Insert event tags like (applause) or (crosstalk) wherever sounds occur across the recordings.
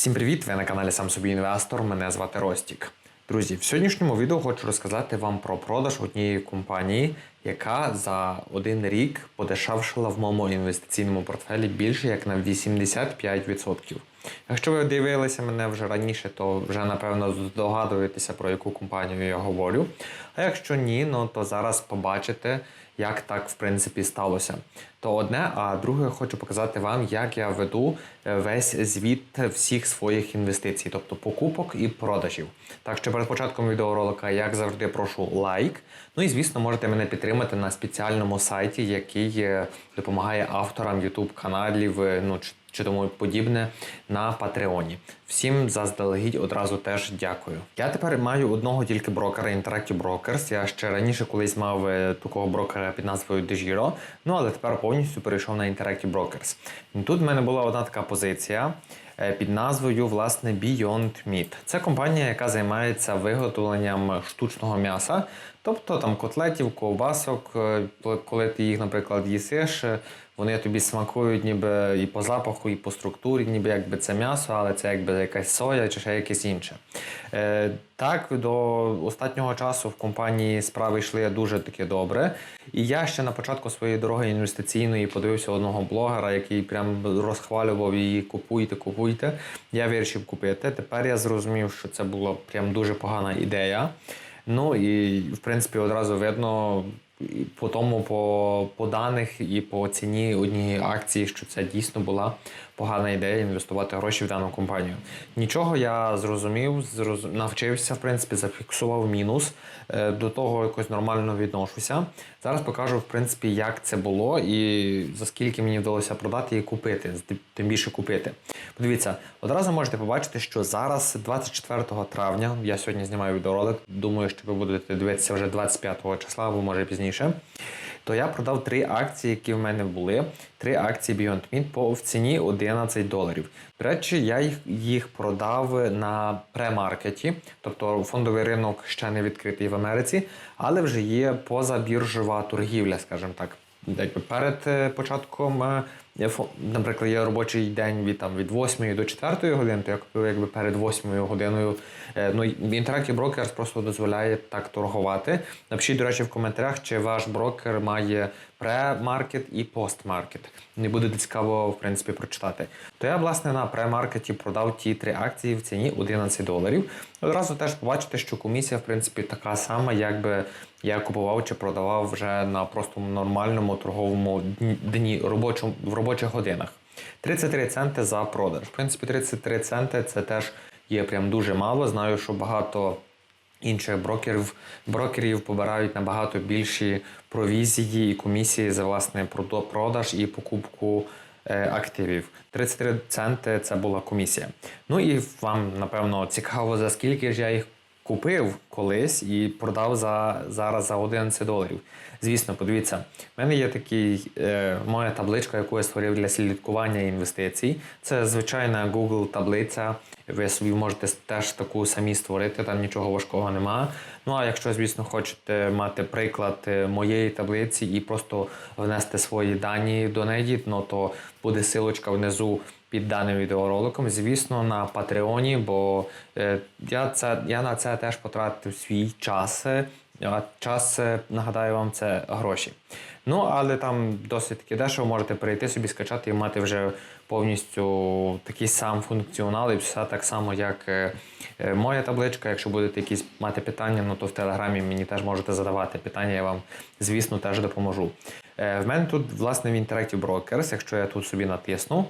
Всім привіт! Ви на каналі Сам собі інвестор. Мене звати Ростік. Друзі, в сьогоднішньому відео хочу розказати вам про продаж однієї компанії, яка за один рік подешевшила в моєму інвестиційному портфелі більше як на 85%. Якщо ви дивилися мене вже раніше, то вже напевно здогадуєтеся про яку компанію я говорю. А якщо ні, ну то зараз побачите, як так в принципі сталося. То одне, а друге, хочу показати вам, як я веду е, весь звіт всіх своїх інвестицій, тобто покупок і продажів. Так що перед початком відеоролика, як завжди, прошу лайк. Ну і звісно, можете мене підтримати на спеціальному сайті, який е, допомагає авторам YouTube каналів. е, Ну чи тому подібне на Патреоні. Всім заздалегідь одразу теж дякую. Я тепер маю одного тільки брокера Interactive Brokers. Я ще раніше колись мав е, такого брокера під назвою DeGiro, ну але тепер повністю перейшов на Interactive Brokers. Тут в мене була одна така позиція е, під назвою власне Beyond Meat. Це компанія, яка займається виготовленням штучного м'яса, тобто там котлетів, ковбасок, е, коли ти їх, наприклад, їсиш. Вони тобі смакують ніби і по запаху, і по структурі, ніби якби це м'ясо, але це якби якась соя чи ще якесь інше. Е, так, до останнього часу в компанії справи йшли дуже таки добре. І я ще на початку своєї дороги інвестиційної подивився одного блогера, який прям розхвалював її купуйте, купуйте. Я вирішив купити. Тепер я зрозумів, що це була прям дуже погана ідея. Ну і в принципі одразу видно по тому, по, по даних і по ціні однієї акції, що це дійсно була погана ідея інвестувати гроші в дану компанію. Нічого я зрозумів, зроз... навчився, в принципі, зафіксував мінус. Е, До того якось нормально відношуся. Зараз покажу, в принципі, як це було і за скільки мені вдалося продати і купити, тим більше купити. Подивіться, одразу можете побачити, що зараз, 24 травня, я сьогодні знімаю відеоролик. Думаю, що ви будете дивитися вже 25 числа або може пізніше. То я продав три акції, які в мене були. Три акції Beyond Meat по в ціні 11 доларів. До речі, я їх, їх продав на премаркеті, тобто фондовий ринок ще не відкритий в Америці, але вже є позабіржова торгівля, скажімо так. Якби перед е, початком, е, наприклад, є робочий день від там від 8 до 4 години, то я купив якби перед 8 годиною. Е, Ну Interactive Brokers просто дозволяє так торгувати. Напишіть, до речі, в коментарях, чи ваш брокер має премаркет і постмаркет. Не буде цікаво, в принципі, прочитати. То я, власне, на премаркеті продав ті три акції в ціні 11 доларів. Одразу теж побачите, що комісія, в принципі, така сама, якби я купував чи продавав вже на просто нормальному торговому дні- робочому в робочих годинах. 33 центи за продаж. В принципі, 33 центи це теж є прям дуже мало. Знаю, що багато інших брокерів, брокерів побирають набагато більші провізії і комісії за власне продаж і покупку е, активів. 33 центи це була комісія. Ну і вам, напевно, цікаво, за скільки ж я їх купив колись і продав за зараз за 11 доларів. Звісно, подивіться, в мене є такий е, моя табличка, яку я створив для слідкування інвестицій. Це звичайна Google таблиця. Ви собі можете теж таку самі створити, там нічого важкого нема. Ну а якщо, звісно, хочете мати приклад е, моєї таблиці і просто внести свої дані до неї, ну то буде силочка внизу під даним відеороликом, звісно, на Патреоні, бо е, я, це, я на це теж потратив свій час. е, А час, е, нагадаю вам, це гроші. Ну, але там досить таки дешево можете перейти собі, скачати і мати вже повністю такий сам функціонал, і все так само, як моя табличка. Якщо будете якісь мати питання, ну то в телеграмі мені теж можете задавати питання, я вам, звісно, теж допоможу. В мене тут, власне, в Interactive Brokers, якщо я тут собі натисну,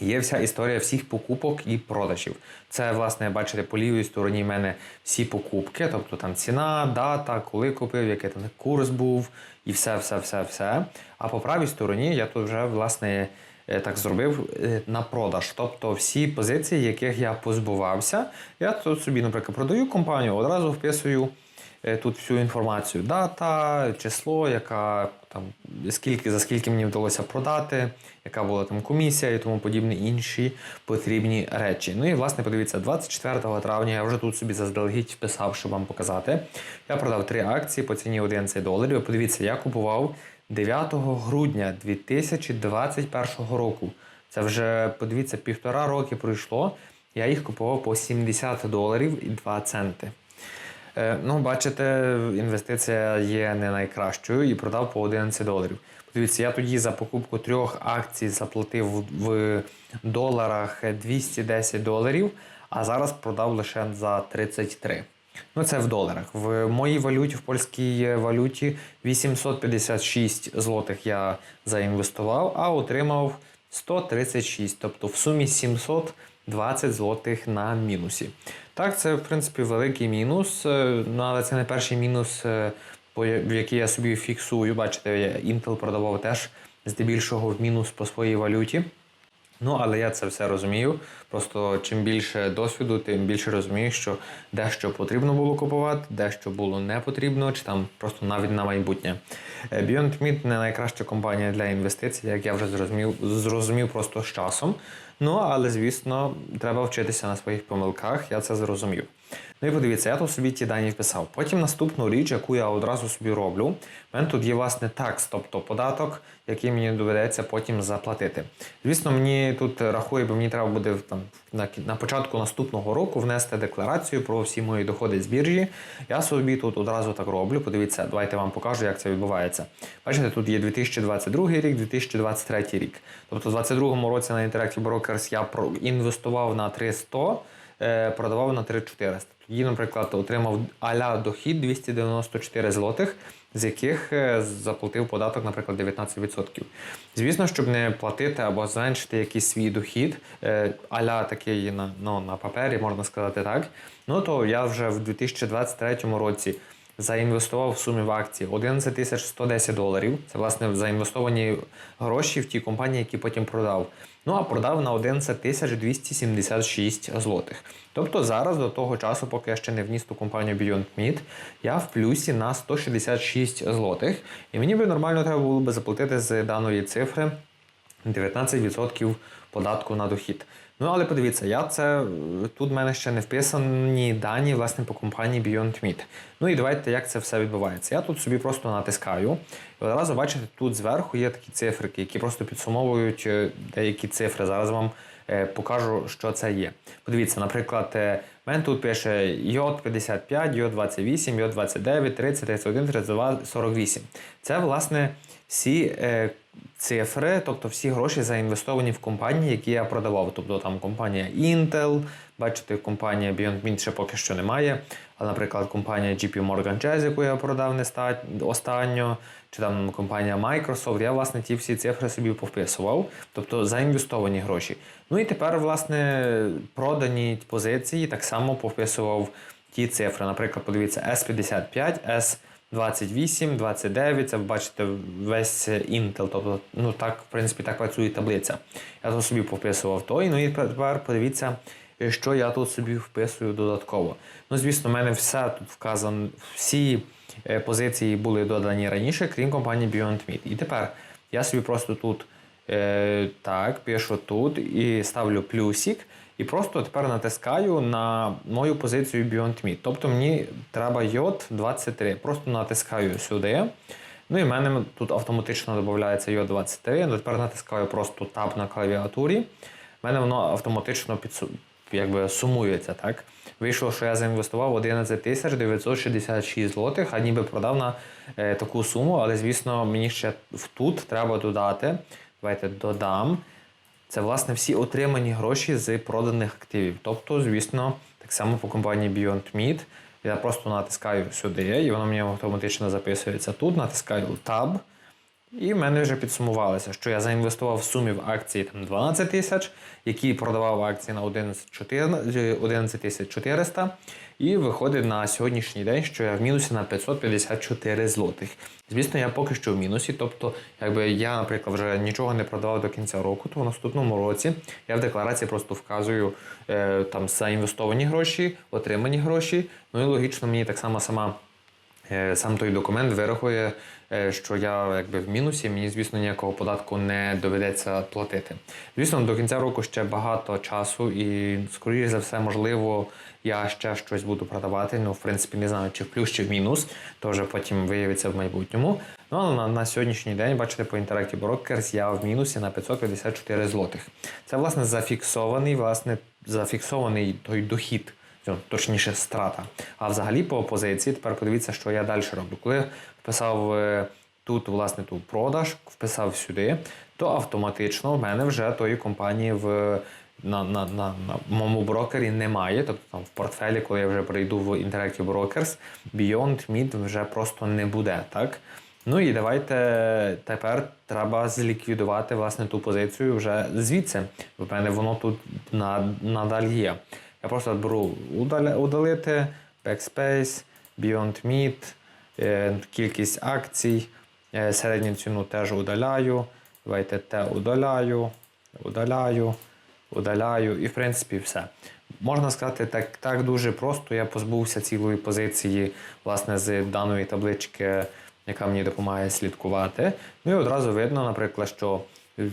Є вся історія всіх покупок і продажів. Це, власне, бачите, по лівій стороні в мене всі покупки, тобто там ціна, дата, коли купив, який там курс був, і все, все, все, все. А по правій стороні я тут вже, власне, е, так зробив е, на продаж. Тобто всі позиції, яких я позбувався, я тут собі, наприклад, продаю компанію, одразу вписую е, тут всю інформацію: дата, число, яка там скільки за скільки мені вдалося продати, яка була там комісія і тому подібні інші потрібні речі. Ну і власне подивіться, 24 травня я вже тут собі заздалегідь вписав, щоб вам показати. Я продав три акції по ціні 11 доларів. Подивіться, я купував 9 грудня 2021 року. Це вже подивіться, півтора роки пройшло. я їх купував по 70 доларів і 2 центи. Е, Ну, бачите, інвестиція є не найкращою і продав по 11 доларів. Подивіться, я тоді за покупку трьох акцій заплатив в доларах 210 доларів, а зараз продав лише за 33. Ну, це в доларах. В моїй валюті, в польській валюті 856 злотих я заінвестував, а отримав 136, тобто в сумі 720 злотих на мінусі. Так, це в принципі великий мінус, е, ну, але це не перший мінус, е, який я собі фіксую. Бачите, Intel продавав теж здебільшого в мінус по своїй валюті. Ну, але я це все розумію. Просто чим більше досвіду, тим більше розумію, що дещо потрібно було купувати, дещо було не потрібно, чи там просто навіть на майбутнє. Е, Beyond Meat не найкраща компанія для інвестицій, як я вже зрозумів, зрозумів просто з часом. Ну, але звісно, треба вчитися на своїх помилках, я це зрозумів. Ну і подивіться, я тут собі ті дані вписав. Потім наступну річ, яку я одразу собі роблю, в мене тут є власне такс, тобто податок, який мені доведеться потім заплатити. Звісно, мені тут рахує, бо мені треба буде там на, на початку наступного року внести декларацію про всі мої доходи з біржі. Я собі тут одразу так роблю. Подивіться, давайте вам покажу, як це відбувається. Бачите, тут є 2022 рік, 2023 рік. Тобто, в 2022 році на Interactive Brokers я інвестував на 300, е, продавав на 3400. Тоді, наприклад, отримав аля дохід 294 злотих, з яких е, заплатив податок, наприклад, 19%. Звісно, щоб не платити або зменшити якийсь свій дохід, е, аля такий на, ну, на папері, можна сказати так. Ну то я вже в 2023 році заінвестував в сумі в акції 11 тисяч 110 доларів. Це власне заінвестовані гроші в ті компанії, які потім продав. Ну а продав на 11 276 злотих. Тобто зараз до того часу, поки я ще не вніс ту компанію Beyond Meat, я в плюсі на 166 злотих. І мені би нормально треба було би заплатити з даної цифри 19% податку на дохід. Ну, але подивіться, я це тут в мене ще не вписані дані власне по компанії Beyond Meat. Ну і давайте, як це все відбувається. Я тут собі просто натискаю. І одразу бачите, тут зверху є такі цифрики, які просто підсумовують е, деякі цифри. Зараз вам е, покажу, що це є. Подивіться, наприклад, е, мене тут пише йод 55, йод 28, йод 29, 30, 31, 32, 48. Це, власне, всі е, цифри, тобто всі гроші заінвестовані в компанії, які я продавав. Тобто там компанія Intel, бачите, компанія Beyond Meat ще поки що немає. Але, наприклад, компанія JP Morgan Chase, яку я продав останньо, чи там компанія Microsoft, я власне ті всі цифри собі повписував, тобто заінвестовані гроші. Ну і тепер, власне, продані позиції так само повписував ті цифри. Наприклад, подивіться, S55, S. 28, 29, це ви бачите весь Intel, тобто, ну так, в принципі, так працює таблиця. Я тут собі повписував той, ну і тепер подивіться, що я тут собі вписую додатково. Ну, звісно, в мене все тут вказано, всі е, позиції були додані раніше, крім компанії Beyond Meat. І тепер я собі просто тут е, так, пишу тут і ставлю плюсик. І просто тепер натискаю на мою позицію Beyond Meat. Тобто мені треба йод 23. Просто натискаю сюди. Ну і в мене тут автоматично додається йод 23. Ну, тепер натискаю просто Tab на клавіатурі. В мене воно автоматично підсу... якби сумується. так? Вийшло, що я заінвестував 11 тисяч 966 злотих, а ніби продав на е, таку суму, але звісно, мені ще тут треба додати. Давайте додам. Це власне всі отримані гроші з проданих активів. Тобто, звісно, так само по компанії Beyond Meat. Я просто натискаю сюди, і воно мені автоматично записується тут. Натискаю Tab. І в мене вже підсумувалося, що я заінвестував в сумі в акції там 12 тисяч, які продавав акції на 11 400 11 тисяч 400. І виходить на сьогоднішній день, що я в мінусі на 554 злотих. Звісно, я поки що в мінусі. Тобто, якби я, наприклад, вже нічого не продавав до кінця року, то в наступному році я в декларації просто вказую е, там заінвестовані гроші, отримані гроші. Ну і логічно, мені так само сама. Е, Сам той документ вирахує, е, що я якби в мінусі, мені, звісно, ніякого податку не доведеться платити. Звісно, до кінця року ще багато часу, і, скоріше за все, можливо, я ще щось буду продавати. Ну, в принципі, не знаю, чи в плюс, чи в мінус, то вже потім виявиться в майбутньому. Ну, але на, на сьогоднішній день, бачите, по Interactive Brokers я в мінусі на 554 злотих. Це, власне, зафіксований, власне, зафіксований той дохід, точніше страта. А взагалі по позиції, тепер подивіться, що я далі роблю. Коли вписав е, тут, власне, тут продаж, вписав сюди, то автоматично в мене вже тої компанії в. На, на, на, на моєму брокері немає, тобто там в портфелі, коли я вже перейду в Interactive Brokers, Beyond Meat вже просто не буде, так? Ну і давайте тепер треба зліквідувати власне ту позицію вже звідси. В мене воно тут на- надалі є. Я просто беру удалити, Backspace, Beyond Meat, е, кількість акцій, е, середню ціну теж удаляю. Те удаляю, удаляю, удаляю і в принципі все. Можна сказати, так, так дуже просто. Я позбувся цілої позиції власне з даної таблички, яка мені допомагає слідкувати. Ну і одразу видно, наприклад, що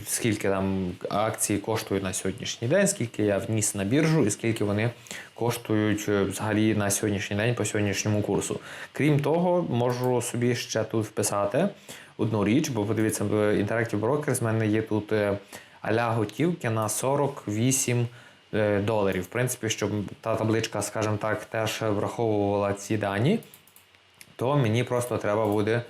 скільки там акції коштують на сьогоднішній день, скільки я вніс на біржу і скільки вони коштують е, взагалі на сьогоднішній день по сьогоднішньому курсу. Крім того, можу собі ще тут вписати одну річ, бо подивіться, в Interactive Brokers в мене є тут е, аля готівки на 48 е, доларів. В принципі, щоб та табличка, скажімо так, теж враховувала ці дані то мені просто треба буде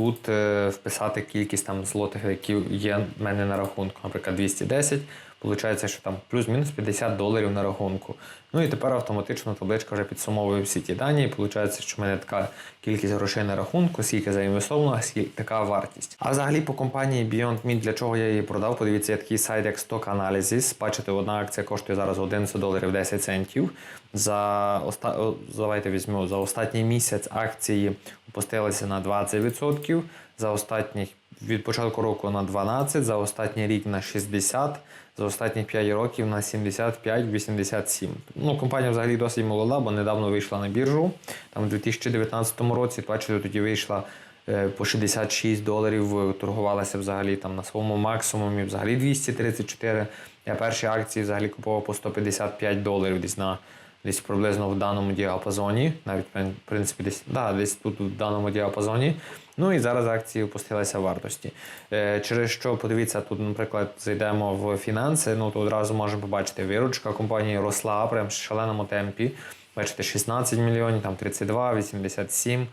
тут е, вписати кількість там злотих, які є в мене на рахунку. Наприклад, 210. Получається, що там плюс-мінус 50 доларів на рахунку. Ну і тепер автоматично табличка вже підсумовує всі ті дані. І виходить, що в мене така кількість грошей на рахунку, скільки заінвестовано, скільки така вартість. А взагалі по компанії Beyond Meat, для чого я її продав? Подивіться, є такий сайт, як Stock Analysis. Бачите, одна акція коштує зараз 11 доларів 10 центів. За оста... давайте візьму за останній місяць акції опустилися на 20%. За останніх від початку року на 12, за останній рік на 60, за останні 5 років на 75-87. Ну, компанія взагалі досить молода, бо недавно вийшла на біржу. Там у 2019 році, бачите, тоді вийшла е, по 66 доларів, торгувалася взагалі там на своєму максимумі, взагалі 234. Я перші акції взагалі купував по 155 доларів десь на десь приблизно в даному діапазоні, навіть в принципі десь да, десь тут в даному діапазоні. Ну і зараз акції опустилися вартості. Е, через що подивіться, тут, наприклад, зайдемо в фінанси. Ну то одразу можемо побачити, виручка компанії росла прям в шаленому темпі. Бачите, 16 мільйонів, там 32, 87,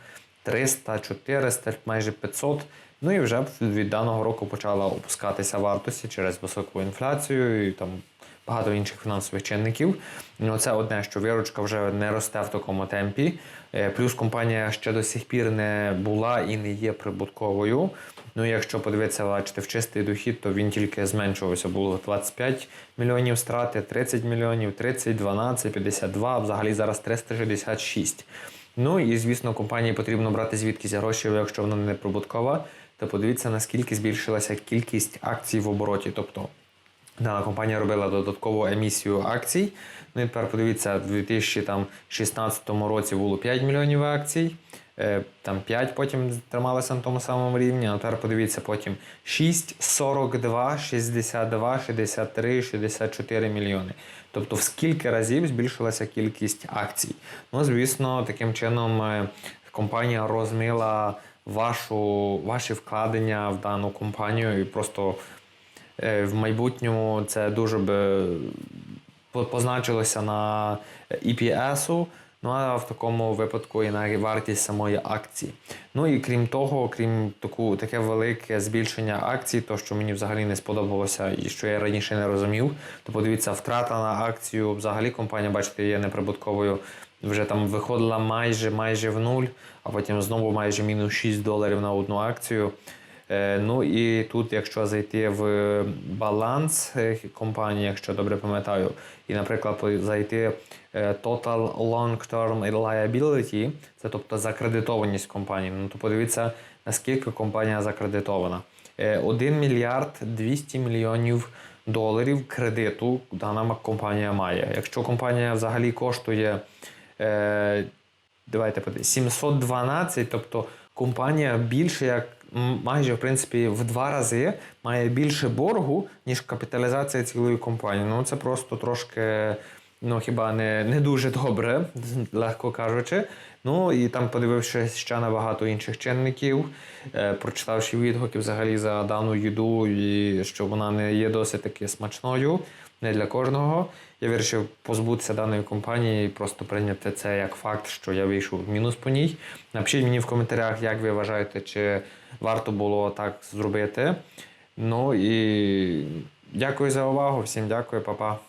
300, 400, майже 500. Ну і вже від даного року почала опускатися вартості через високу інфляцію і там багато інших фінансових чинників. Ну, це одне, що виручка вже не росте в такому темпі. Е, Плюс компанія ще до сих пір не була і не є прибутковою. Ну, якщо подивитися, бачите, в чистий дохід, то він тільки зменшувався. Було 25 мільйонів страти, 30 мільйонів, 30, 12, 52, а взагалі зараз 366. Ну і звісно, компанії потрібно брати звідкись гроші, якщо вона не прибуткова, то подивіться, наскільки збільшилася кількість акцій в обороті. Тобто Дана компанія робила додаткову емісію акцій. Ну і тепер подивіться, в 2016 році було 5 мільйонів акцій, е, там 5 потім трималися на тому самому рівні. А тепер подивіться, потім 6, 42, 62, 63, 64 мільйони. Тобто в скільки разів збільшилася кількість акцій. Ну, звісно, таким чином е, компанія розмила вашу, ваші вкладення в дану компанію і просто. Е, в майбутньому це дуже би позначилося на EPS, ну а в такому випадку і на вартість самої акції. Ну і крім того, крім таку, таке велике збільшення акцій, то що мені взагалі не сподобалося і що я раніше не розумів, то подивіться, втрата на акцію взагалі компанія, бачите, є неприбутковою. Вже там виходила майже майже в нуль, а потім знову майже мінус 6 доларів на одну акцію. Е, Ну і тут, якщо зайти в баланс е, компанії, якщо добре пам'ятаю, і, наприклад, зайти е, Total Long Term Liability, це тобто закредитованість компанії, ну то подивіться, наскільки компанія закредитована. Е, 1 мільярд 200 мільйонів доларів кредиту дана компанія має. Якщо компанія взагалі коштує давайте подивимось, 712, тобто компанія більше як майже в принципі в два рази має більше боргу, ніж капіталізація цілої компанії. Ну це просто трошки. Ну, хіба не, не дуже добре, (laughs) легко кажучи. Ну і там, подивившись ще на багато інших чинників, е, прочитавши відгуки взагалі за дану їду, і що вона не є досить таки смачною, не для кожного. Я вирішив позбутися даної компанії і просто прийняти це як факт, що я вийшов в мінус по ній. Напишіть мені в коментарях, як ви вважаєте, чи варто було так зробити. Ну і дякую за увагу. Всім дякую, па-па.